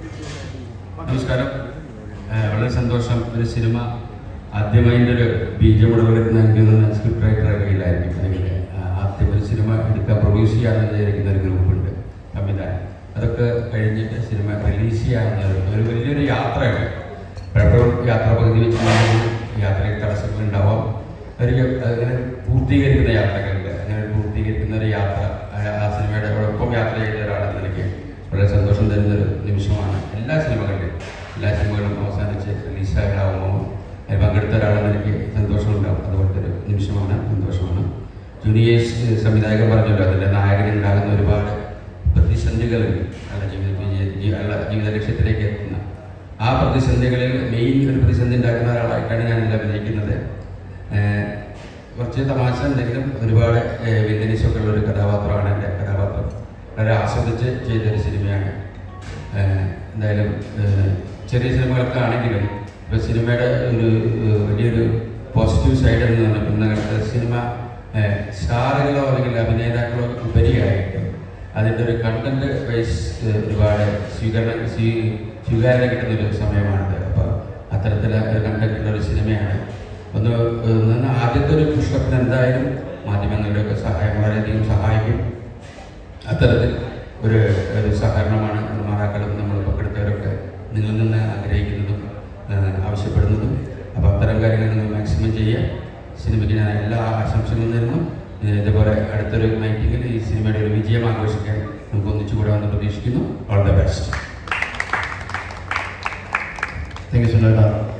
നമസ്കാരം. വളരെ സന്തോഷം. ഒരു സിനിമ ആദ്യമായി ഒരു ബീജമുടവെടുത്ത് നൽകുന്ന സ്ക്രിപ്റ്റ് റൈറ്റർ അറിയില്ലായിരിക്കും അല്ലെങ്കിൽ ആദ്യം ഒരു സിനിമ എടുക്കാൻ പ്രൊഡ്യൂസ് ചെയ്യാമെന്ന് വിചാരിക്കുന്ന ഒരു ഗ്രൂപ്പുണ്ട് സംവിധാനം അതൊക്കെ കഴിഞ്ഞിട്ട് സിനിമ റിലീസ് ചെയ്യാവുന്ന ഒരു- വലിയൊരു യാത്രയാണ്. പലപ്പോഴും യാത്ര പകുതി വെച്ച് യാത്രയിൽ തടസ്സങ്ങൾ ഉണ്ടാവാം. ഒരു അങ്ങനെ പൂർത്തീകരിക്കുന്ന യാത്രകളുണ്ട്. അങ്ങനെ പൂർത്തീകരിക്കുന്ന ഒരു യാത്ര ആ- ആ സിനിമയുടെ ഒപ്പം യാത്ര ചെയ്ത ഒരാളെന്ന നിലയ്ക്ക് വളരെ സന്തോഷം തരുന്ന ഒരു നിമിഷമാണ് എല്ലാ സിനിമകളിലും. എല്ലാ സിനിമകളും അവസാനിച്ച് റിലീസാകാവുമ്പോൾ അതിൽ പങ്കെടുത്ത ഒരാളെന്ന് എനിക്ക് സന്തോഷമുണ്ടാവും. അതുപോലത്തെ ഒരു നിമിഷമാണ് സന്തോഷമാണ്. ജൂനിയേഴ്സ് സംവിധായകൻ പറഞ്ഞല്ലോ അതിന്റെ നായകനുണ്ടാകുന്ന ഒരുപാട് പ്രതിസന്ധികളുണ്ട് അയാളുടെ ജീവിത അയാളുടെ ജീവിത ലക്ഷ്യത്തിലേക്ക് എത്തുന്ന. ആ പ്രതിസന്ധികളിൽ മെയിൻ ഒരു പ്രതിസന്ധി ഉണ്ടാക്കുന്ന ഒരാളായിട്ടാണ് ഞാൻ ഞാനിതിൽ അഭിനയിക്കുന്നത്. കുറച്ച് തമാശ എന്തെങ്കിലും ഒരുപാട് വില്ലനിസൊക്കെ ഉള്ള ഒരു വളരെ ആസ്വദിച്ച് ചെയ്തൊരു സിനിമയാണ്. എന്തായാലും ചെറിയ സിനിമകളൊക്കെ ആണെങ്കിലും ഇപ്പോൾ സിനിമയുടെ ഒരു വലിയൊരു പോസിറ്റീവ് സൈഡ് എന്ന് പറഞ്ഞാൽ ഇന്നത്തെ സിനിമ സ്റ്റാറുകളോ അല്ലെങ്കിൽ അഭിനേതാക്കളോ ഉപരിയായിട്ട് അതിന്റെ ഒരു കണ്ടന്റ് വൈസ് ഒരുപാട് സ്വീകരണം സ്വീ സ്വീകാര്യത കിട്ടുന്നൊരു സമയമാണിത്. അപ്പോൾ അത്തരത്തിൽ കണ്ടന്റുള്ള ഒരു സിനിമയാണ്. ഒന്ന് നിന്ന് ആദ്യത്തെ ഒരു പുഷ്പത്തിന് എന്തായാലും മാധ്യമങ്ങളുടെയൊക്കെ സഹായം വളരെയധികം സഹായിക്കും. അത്തരത്തിൽ ഒരു ഒരു സഹകരണമാണ് നിർമ്മാതാക്കളും നമ്മൾ പങ്കെടുത്തവരൊക്കെ നിങ്ങളിൽ നിന്ന് ആഗ്രഹിക്കുന്നതും ആവശ്യപ്പെടുന്നതും. അപ്പോൾ അത്തരം കാര്യങ്ങൾ നിങ്ങൾ മാക്സിമം ചെയ്യുക. സിനിമയ്ക്ക് ഞാൻ എല്ലാ ആശംസകളും നേരുന്നു. ഇതേപോലെ അടുത്തൊരു മീറ്റിങ്ങിൽ ഈ സിനിമയുടെ ഒരു വിജയം ആഘോഷിക്കാൻ നമുക്ക് ഒന്നിച്ചു കൂടാമെന്ന് പ്രതീക്ഷിക്കുന്നു. All the best thank you സുനേട്ട